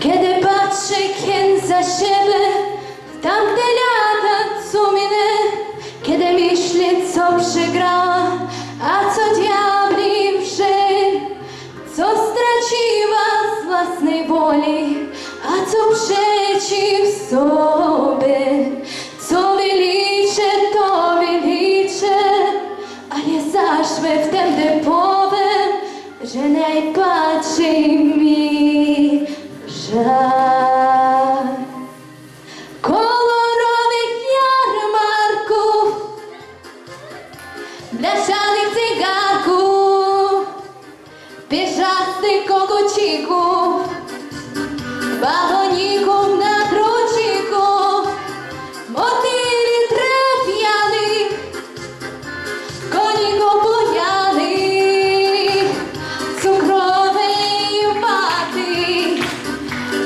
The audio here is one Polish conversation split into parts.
Kiedy patrzę kien za siebie w tamte lata, co minę, kiedy myślę, co przegrała, a co diabli wszy, co straciła z własnej woli, a co przeciw sobie. Для Бляшаний цигарку, піжастий кокочіку, вагоніку на кручику, мотилі трап'яни, коні копуяни, цукровий мати,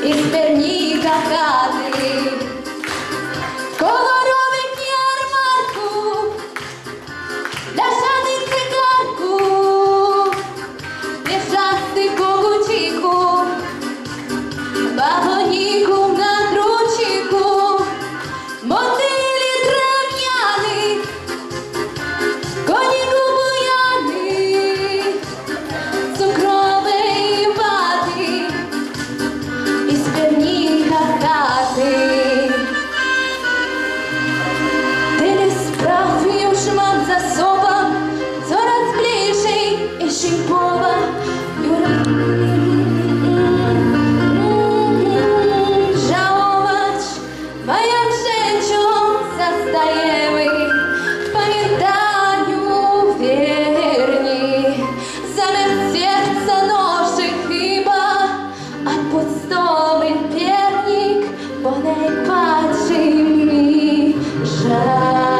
і стерні кака. 把 piernik, bo ne żal.